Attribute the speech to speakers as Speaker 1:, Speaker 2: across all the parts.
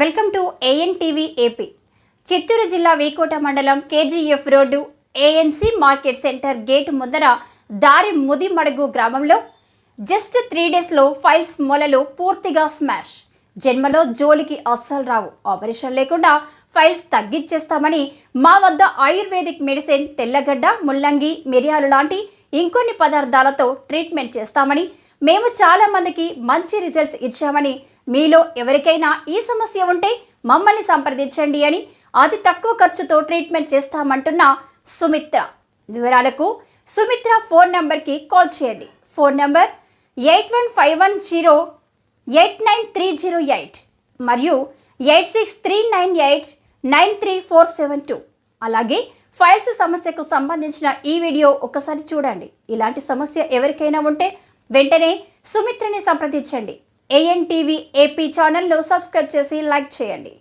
Speaker 1: Welcome to ANTV AP Chittoor జిల్లా వీకోట మండలం KGF road ANC market centre gate ముందర దారి ముదిమడుగు గ్రామంలో జస్ట్ త్రీ డేస్లో ఫైల్స్ మొలలు పూర్తిగా స్మాష్. జన్మలో జోలికి అస్సలు రావు. ఆపరేషన్ లేకుండా ఫైల్స్ తగ్గించేస్తామని మా వద్ద ఆయుర్వేదిక్ మెడిసిన్ తెల్లగడ్డ ముల్లంగి మిరియాలు లాంటి ఇంకొన్ని పదార్థాలతో ట్రీట్మెంట్ చేస్తామని మేము చాలా మందికి మంచి రిజల్ట్స్ ఇచ్చామని. మీలో ఎవరికైనా ఈ సమస్య ఉంటే మమ్మల్ని సంప్రదించండి అని అతి తక్కువ ఖర్చుతో ట్రీట్మెంట్ చేస్తామంటున్న సుమిత్ర. వివరాలకు సుమిత్ర ఫోన్ నంబర్కి కాల్ చేయండి. Phone number eight one five one zero eight nine three zero eight మరియు eight six three nine eight nine three four seven two. అలాగే ఫైల్స్ సమస్యకు సంబంధించిన ఈ వీడియో ఒకసారి చూడండి. ఇలాంటి సమస్య ఎవరికైనా ఉంటే వెంటనే సుమిత్రని సంప్రదించండి. ఏఎన్ టీవీ ఏపీ ఛానల్ను సబ్స్క్రైబ్ చేసి లైక్ చేయండి.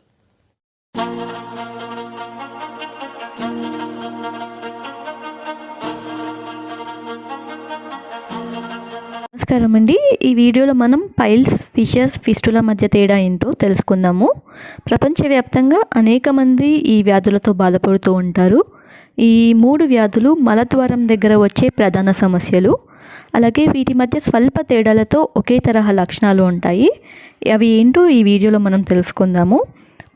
Speaker 2: నమస్కారం అండి. ఈ వీడియోలో మనం పైల్స్ ఫిషర్స్ ఫిస్టుల మధ్య తేడా ఏంటో తెలుసుకుందాము. ప్రపంచవ్యాప్తంగా అనేక మంది ఈ వ్యాధులతో బాధపడుతూ ఉంటారు. ఈ మూడు వ్యాధులు మలద్వారం దగ్గర వచ్చే ప్రధాన సమస్యలు. అలాగే వీటి మధ్య స్వల్ప తేడాలతో ఒకే తరహా లక్షణాలు ఉంటాయి. అవి ఏంటో ఈ వీడియోలో మనం తెలుసుకుందాము.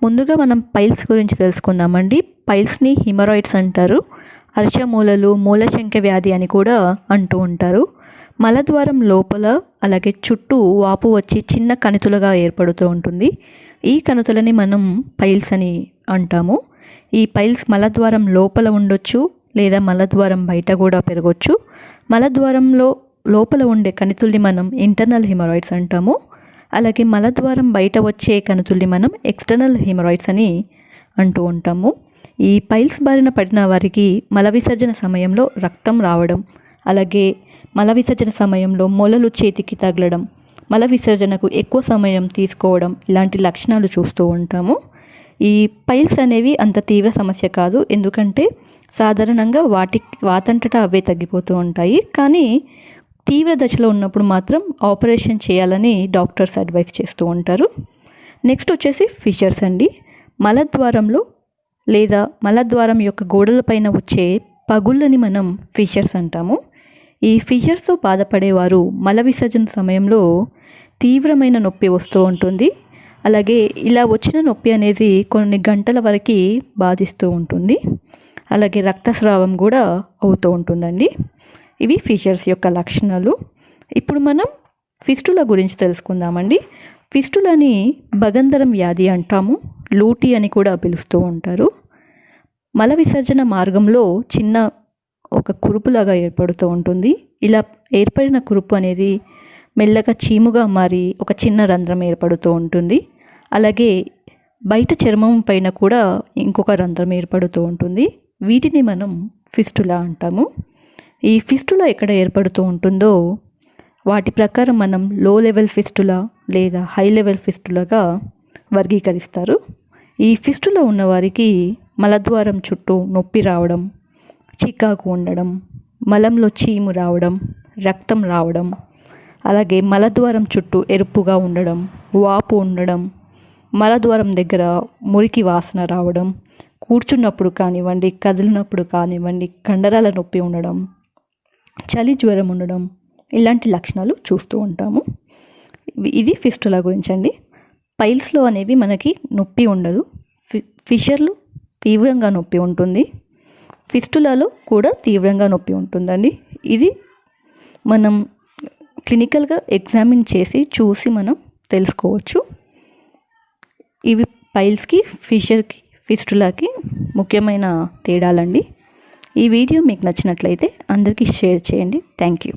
Speaker 2: ముందుగా మనం పైల్స్ గురించి తెలుసుకుందామండి. పైల్స్ని హిమరాయిడ్స్ అంటారు. అర్చమూలలు మూలశంక వ్యాధి అని కూడా అంటూ ఉంటారు. మలద్వారం లోపల అలాగే చుట్టూ వాపు వచ్చి చిన్న కణితులుగా ఏర్పడుతూ ఉంటుంది. ఈ కణితులని మనం పైల్స్ అని అంటాము. ఈ పైల్స్ మలద్వారం లోపల ఉండొచ్చు లేదా మలద్వారం బయట కూడా పెరగవచ్చు మలద్వారంలో లోపల ఉండే కణితుల్ని మనం ఇంటర్నల్ హిమరాయిడ్స్ అంటాము. అలాగే మలద్వారం బయట వచ్చే కణితుల్ని మనం ఎక్స్టర్నల్ హిమరాయిడ్స్ అని అంటూ ఉంటాము. ఈ పైల్స్ బారిన పడిన వారికి మల విసర్జన సమయంలో రక్తం రావడం అలాగే మల విసర్జన సమయంలో మొలలు చేతికి తగలడం మల విసర్జనకు ఎక్కువ సమయం తీసుకోవడం ఇలాంటి లక్షణాలు చూస్తూ ఉంటాము. ఈ పైల్స్ అనేవి అంత తీవ్ర సమస్య కాదు. ఎందుకంటే సాధారణంగా వాటి వాతంటట అవే తగ్గిపోతూ ఉంటాయి. కానీ తీవ్ర దశలో ఉన్నప్పుడు మాత్రం ఆపరేషన్ చేయాలని డాక్టర్స్ అడ్వైస్ చేస్తూ ఉంటారు. నెక్స్ట్ వచ్చేసి ఫిషర్స్ అండి. మలద్వారంలో లేదా మలద్వారం యొక్క గోడలపైన వచ్చే పగుళ్ళని మనం ఫిషర్స్ అంటాము. ఈ ఫిషర్స్తో బాధపడేవారు మల విసర్జన సమయంలో తీవ్రమైన నొప్పి వస్తూ ఉంటుంది. అలాగే ఇలా వచ్చిన నొప్పి అనేది కొన్ని గంటల వరకు బాధిస్తూ ఉంటుంది. అలాగే రక్తస్రావం కూడా అవుతూ ఉంటుందండి. ఇవి ఫిషర్స్ యొక్క లక్షణాలు. ఇప్పుడు మనం ఫిస్టుల గురించి తెలుసుకుందామండి. ఫిస్టులని భగంధరం వ్యాధి అంటాము. లూటి అని కూడా పిలుస్తూ ఉంటారు. మల విసర్జన మార్గంలో చిన్న ఒక కురుపులాగా ఏర్పడుతూ ఉంటుంది. ఇలా ఏర్పడిన కురుపు అనేది మెల్లగా చీముగా మారి ఒక చిన్న రంధ్రం ఏర్పడుతూ ఉంటుంది. అలాగే బయట చర్మం పైన కూడా ఇంకొక రంధ్రం ఏర్పడుతూ ఉంటుంది. వీటిని మనం ఫిస్టులా అంటాము. ఈ ఫిస్టులా ఎక్కడ ఏర్పడుతూ ఉంటుందో వాటి ప్రకారం మనం లో లెవెల్ ఫిస్టులా లేదా హై లెవెల్ ఫిస్టులాగా వర్గీకరిస్తారు. ఈ ఫిస్టులో ఉన్నవారికి మలద్వారం చుట్టూ నొప్పి రావడం చికాకు ఉండడం మలంలో చీము రావడం రక్తం రావడం అలాగే మలద్వారం చుట్టూ ఎరుపుగా ఉండడం వాపు ఉండడం మలద్వారం దగ్గర మురికి వాసన రావడం కూర్చున్నప్పుడు కానివ్వండి కదిలినప్పుడు కానివ్వండి కండరాల నొప్పి ఉండడం చలి జ్వరం ఉండడం ఇలాంటి లక్షణాలు చూస్తూ ఉంటాము. ఇది ఫిస్టులా గురించి అండి పైల్స్లో అనేవి మనకి నొప్పి ఉండదు. ఫి ఫిషర్లు తీవ్రంగా నొప్పి ఉంటుంది. ఫిస్టులలో కూడా తీవ్రంగా నొప్పి ఉంటుందండి. ఇది మనం క్లినికల్గా ఎగ్జామిన్ చేసి చూసి మనం తెలుసుకోవచ్చు. ఇవి పైల్స్కి ఫిషర్కి ఫిస్టులాకి ముఖ్యమైన తేడాలండి. ఈ వీడియో మీకు నచ్చినట్లయితే అందరికీ షేర్ చేయండి. Thank you